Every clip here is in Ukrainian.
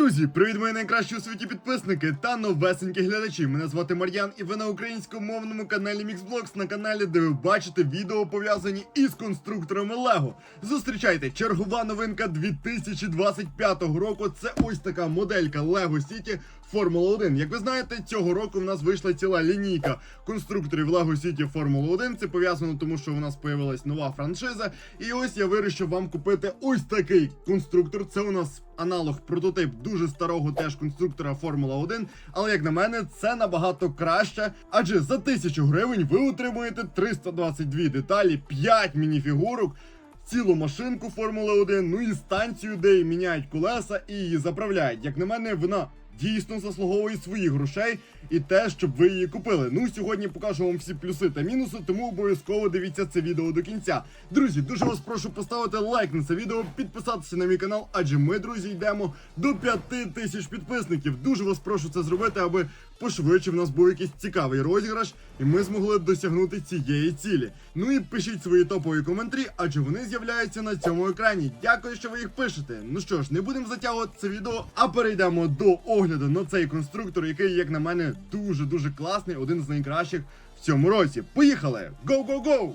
друзі, привіт, мої найкращі у світі підписники та новесенькі глядачі. Мене звати Мар'ян, і ви на українськомовному каналі Міксблокс на каналі, де ви бачите відео пов'язані із конструкторами Лего. Зустрічайте, чергова новинка 2025 року. Це ось така моделька Лего City Формула 1. Як ви знаєте, цього року в нас вийшла ціла лінійка конструкторів Lego City Формула 1. Це пов'язано тому, що у нас появилась нова франшиза. І ось я вирішив вам купити ось такий конструктор. Це у нас аналог прототип дуже старого теж конструктора Формула 1. Але як на мене, це набагато краще. Адже за тисячу гривень ви отримуєте 322 деталі, 5 мініфігурок. Цілу машинку Формули 1, ну і станцію, де міняють колеса і її заправляють. Як на мене, вона дійсно заслуговує своїх грошей і те, щоб ви її купили. Ну сьогодні покажу вам всі плюси та мінуси, тому обов'язково дивіться це відео до кінця. Друзі, дуже вас прошу поставити лайк на це відео, підписатися на мій канал, адже ми, друзі, йдемо до 5 тисяч підписників. Дуже вас прошу це зробити, аби пошвидше в нас був якийсь цікавий розіграш, і ми змогли досягнути цієї цілі. Ну і пишіть свої топові коментарі, адже вони з'являються на цьому екрані. Дякую, що ви їх пишете. Ну що ж, не будемо затягувати це відео, а перейдемо до огляду на цей конструктор, який, як на мене, дуже дуже класний, один з найкращих в цьому році. Поїхали! Go-go-go!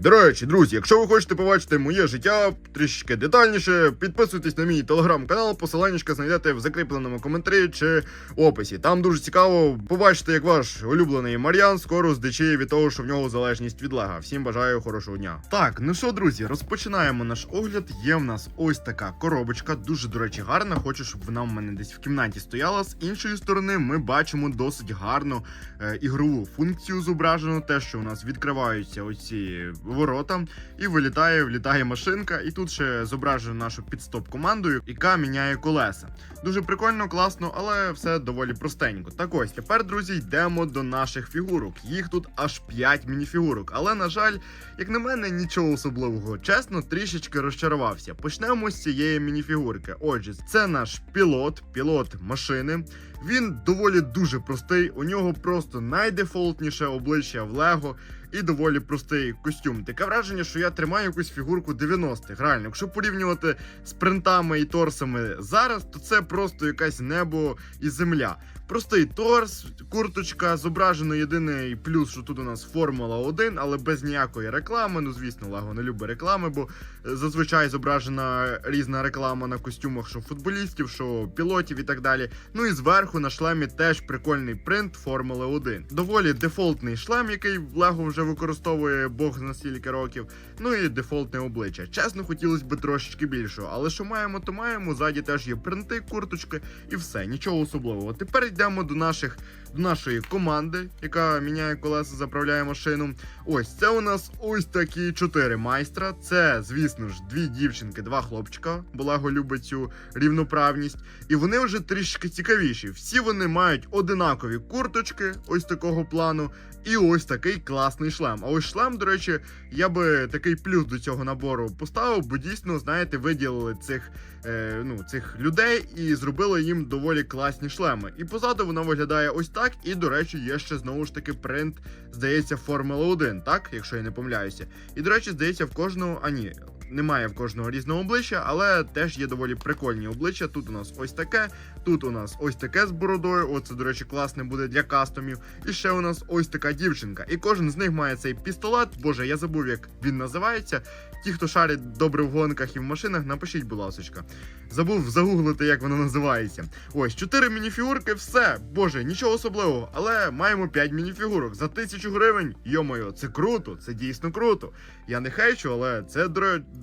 До речі, друзі, якщо ви хочете побачити моє життя трішки детальніше, підписуйтесь на мій телеграм-канал, посиланнячка знайдете в закріпленому коментарі чи описі. Там дуже цікаво побачити, як ваш улюблений Мар'ян скоро здичає від того, що в нього залежність від лега. Всім бажаю хорошого дня. Так, ну що, друзі, розпочинаємо наш огляд. Є в нас ось така коробочка, дуже, до речі, гарна. Хочу, щоб вона в мене десь в кімнаті стояла. З іншої сторони, ми бачимо досить гарну е, ігрову функцію зображену, те, що у нас відкриваються оці ворота, і вилітає, влітає машинка. І тут ще зображено нашу підстоп командою, яка міняє колеса. Дуже прикольно, класно, але все доволі простенько. Так ось тепер, друзі, йдемо до наших фігурок. Їх тут аж 5 мініфігурок. Але, на жаль, як на мене, нічого особливого. Чесно, трішечки розчарувався. Почнемо з цієї мініфігурки. Отже, це наш пілот, пілот машини. Він доволі дуже простий. У нього просто найдефолтніше обличчя в Лего і доволі простий костюм. Таке враження, що я тримаю якусь фігурку 90-х. Реально, якщо порівнювати з принтами і торсами зараз, то це просто якась небо і земля. Простий торс, курточка, зображено єдиний плюс, що тут у нас Формула 1, але без ніякої реклами. Ну, звісно, Лего не любить реклами, бо е, зазвичай зображена різна реклама на костюмах, що футболістів, що пілотів і так далі. Ну і зверху на шлемі теж прикольний принт Формули 1. Доволі дефолтний шлем, який Лего вже використовує Бог на стільки років. Ну і дефолтне обличчя. Чесно, хотілося б трошечки більшого, але що маємо, то маємо. Ззаді теж є принти, курточки і все, нічого особливого. Тепер йдемо до наших до нашої команди, яка міняє колеса, заправляє машину. Ось це у нас ось такі чотири майстра. Це, звісно ж, дві дівчинки, два хлопчика. бо Лего любить цю рівноправність. І вони вже трішки цікавіші. Всі вони мають одинакові курточки, ось такого плану. І ось такий класний шлем. А ось шлем, до речі, я би такий плюс до цього набору поставив, бо дійсно, знаєте, виділили цих е, ну, цих людей і зробили їм доволі класні шлеми. І позаду воно виглядає ось так. І, до речі, є ще знову ж таки принт, здається, Формула 1, так, якщо я не помиляюся. І, до речі, здається, в кожного. А ні, немає в кожного різного обличчя, але теж є доволі прикольні обличчя. Тут у нас ось таке, тут у нас ось таке з бородою. Оце, до речі, класне буде для кастомів. І ще у нас ось така дівчинка. І кожен з них має цей пістолет. Боже, я забув, як він називається. Ті, хто шарить добре в гонках і в машинах, напишіть, будь ласка. Забув загуглити, як воно називається. Ось, 4 мініфігурки, все. Боже, нічого особливого. Але маємо 5 мініфігурок за тисячу гривень. Йо-моє, це круто, це дійсно круто. Я не хейчу, але це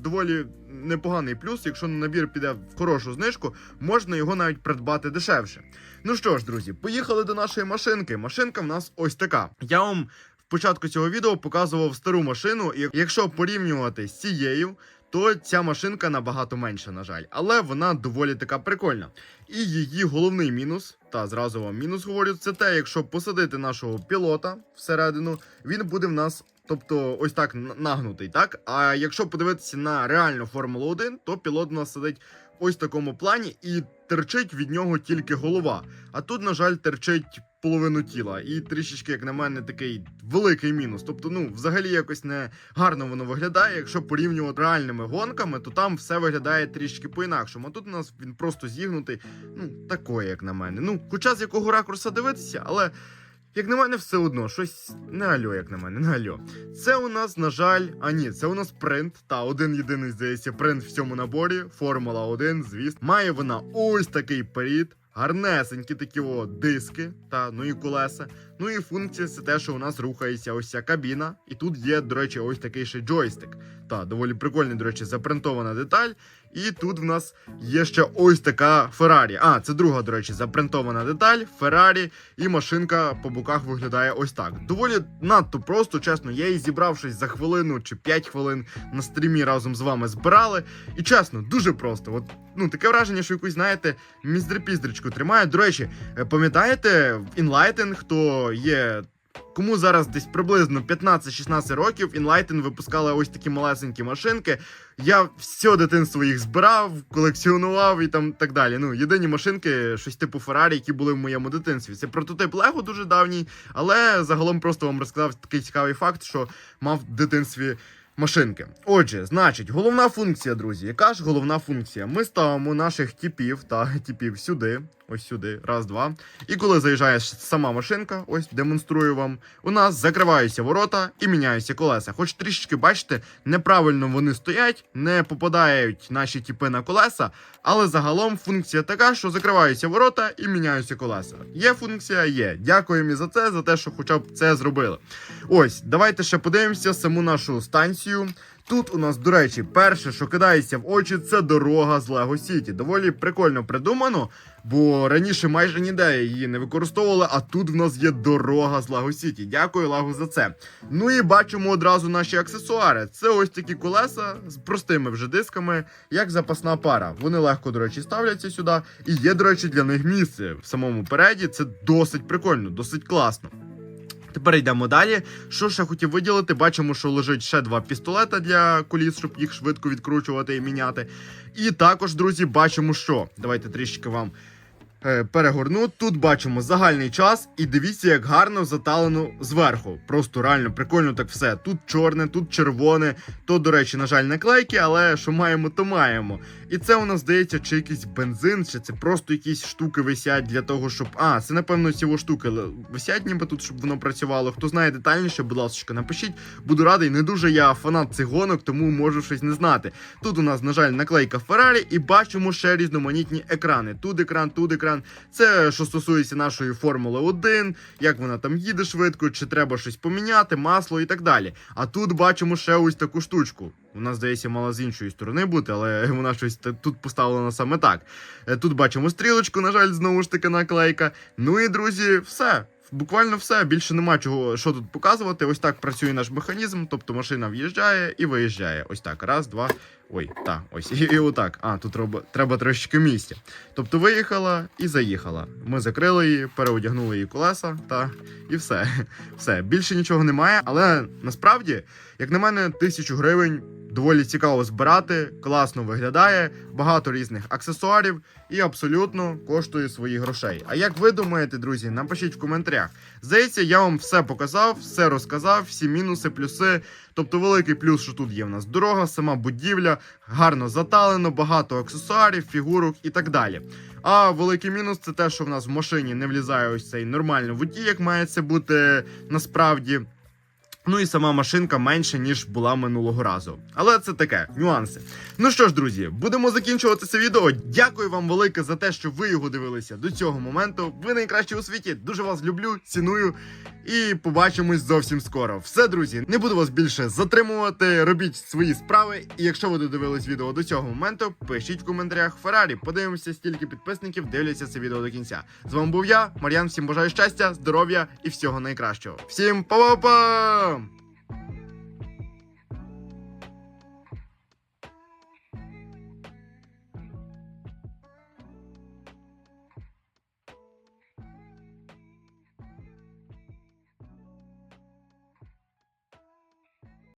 доволі непоганий плюс. Якщо набір піде в хорошу знижку, можна його навіть придбати дешевше. Ну що ж, друзі, поїхали до нашої машинки. Машинка в нас ось така. Я вам в початку цього відео показував стару машину, і якщо порівнювати з цією, то ця машинка набагато менша, на жаль, але вона доволі така прикольна. І її головний мінус, та зразу вам мінус говорю, це те, якщо посадити нашого пілота всередину, він буде в нас. Тобто ось так нагнутий, так? А якщо подивитися на реальну Формулу 1, то пілот у нас сидить ось в такому плані і терчить від нього тільки голова. А тут, на жаль, терчить половину тіла. І трішечки, як на мене, такий великий мінус. Тобто, ну, взагалі якось не гарно воно виглядає. Якщо порівнювати реальними гонками, то там все виглядає трішки по-інакшому. Тут у нас він просто зігнутий, ну, такої, як на мене. Ну, хоча з якого ракурса дивитися, але. Як на мене, все одно, щось не альо, як на мене, не альо. Це у нас, на жаль, а ні, це у нас принт. Та один єдиний здається принт в цьому наборі. Формула 1, звісно. Має вона ось такий перід. Гарнесенькі такі о диски, та ну і колеса. Ну і функція це те, що у нас рухається ось ця кабіна. І тут є, до речі, ось такий ще джойстик. Та доволі прикольний, до речі, запринтована деталь. І тут в нас є ще ось така Феррарі. А, це друга, до речі, запринтована деталь, Феррарі, і машинка по боках виглядає ось так. Доволі надто просто, чесно, я її зібрав щось за хвилину чи 5 хвилин на стрімі разом з вами збирали. І чесно, дуже просто. От, ну, таке враження, що якусь, знаєте, міздрепіздричку тримає. До речі, е, пам'ятаєте, в Enlighten, хто є. Кому зараз десь приблизно 15-16 років Enlighten випускали ось такі малесенькі машинки. Я все дитинство їх збирав, колекціонував і там так далі. Ну, єдині машинки, щось типу Феррарі, які були в моєму дитинстві. Це прототип Лего дуже давній, але загалом просто вам розказав такий цікавий факт, що мав в дитинстві машинки. Отже, значить, головна функція, друзі. Яка ж головна функція? Ми ставимо наших типів та типів сюди, ось сюди, раз, два. І коли заїжджає сама машинка, ось демонструю вам, у нас закриваються ворота і міняються колеса. Хоч трішечки, бачите, неправильно вони стоять, не попадають наші типи на колеса, але загалом функція така, що закриваються ворота і міняються колеса. Є функція, є. Дякуємо і за це, за те, що хоча б це зробили. Ось, давайте ще подивимося саму нашу станцію. Тут у нас, до речі, перше, що кидається в очі, це дорога з Лего Сіті. Доволі прикольно придумано, бо раніше майже ніде її не використовували, а тут в нас є дорога з Лего Сіті. Дякую Лагу за це. Ну і бачимо одразу наші аксесуари. Це ось такі колеса з простими вже дисками, як запасна пара. Вони легко, до речі, ставляться сюди. І є, до речі, для них місце в самому переді. Це досить прикольно, досить класно. Тепер йдемо далі. Що ще хотів виділити? Бачимо, що лежить ще два пістолета для коліс, щоб їх швидко відкручувати і міняти. І також, друзі, бачимо, що. Давайте трішки вам перегорну. Тут бачимо загальний час, і дивіться, як гарно заталено зверху. Просто реально прикольно так все. Тут чорне, тут червоне. То, до речі, на жаль, наклейки, але що маємо, то маємо. І це у нас здається, чи якийсь бензин, чи це просто якісь штуки висять для того, щоб. А, це напевно ці штуки висять, ніби тут, щоб воно працювало. Хто знає детальніше, будь ласка, напишіть. Буду радий. Не дуже я фанат цих гонок, тому можу щось не знати. Тут у нас, на жаль, наклейка Ferrari, і бачимо ще різноманітні екрани. Тут екран, тут екран. Це що стосується нашої Формули 1, як вона там їде швидко, чи треба щось поміняти, масло і так далі. А тут бачимо ще ось таку штучку. Вона, здається, мала з іншої сторони бути, але вона щось тут поставлена саме так. Е, Тут бачимо стрілочку, на жаль, знову ж таки наклейка. Ну і друзі, все. Буквально все, більше нема чого що тут показувати. Ось так працює наш механізм. Тобто машина в'їжджає і виїжджає. Ось так. Раз, два. Ой, так, ось. І, і отак. А, тут треба, треба трошечки місця. Тобто виїхала і заїхала. Ми закрили її, переодягнули її колеса, та і все. Все. Більше нічого немає. Але насправді, як на мене, тисячу гривень доволі цікаво збирати, класно виглядає, багато різних аксесуарів і абсолютно коштує своїх грошей. А як ви думаєте, друзі, напишіть в коментарях. Здається, я вам все показав, все розказав, всі мінуси, плюси. Тобто, великий плюс, що тут є в нас дорога, сама будівля, гарно заталено, багато аксесуарів, фігурок і так далі. А великий мінус це те, що в нас в машині не влізає ось цей нормальний водій, як має це бути насправді. Ну і сама машинка менше, ніж була минулого разу. Але це таке, нюанси. Ну що ж, друзі, будемо закінчувати це відео. Дякую вам велике за те, що ви його дивилися до цього моменту. Ви найкращі у світі. Дуже вас люблю, ціную. І побачимось зовсім скоро. Все, друзі, не буду вас більше затримувати. Робіть свої справи. І якщо ви додивились відео до цього моменту, пишіть в коментарях Феррарі. Подивимося, стільки підписників дивляться це відео до кінця. З вами був я, Мар'ян. Всім бажаю щастя, здоров'я і всього найкращого. Всім па-па-па! come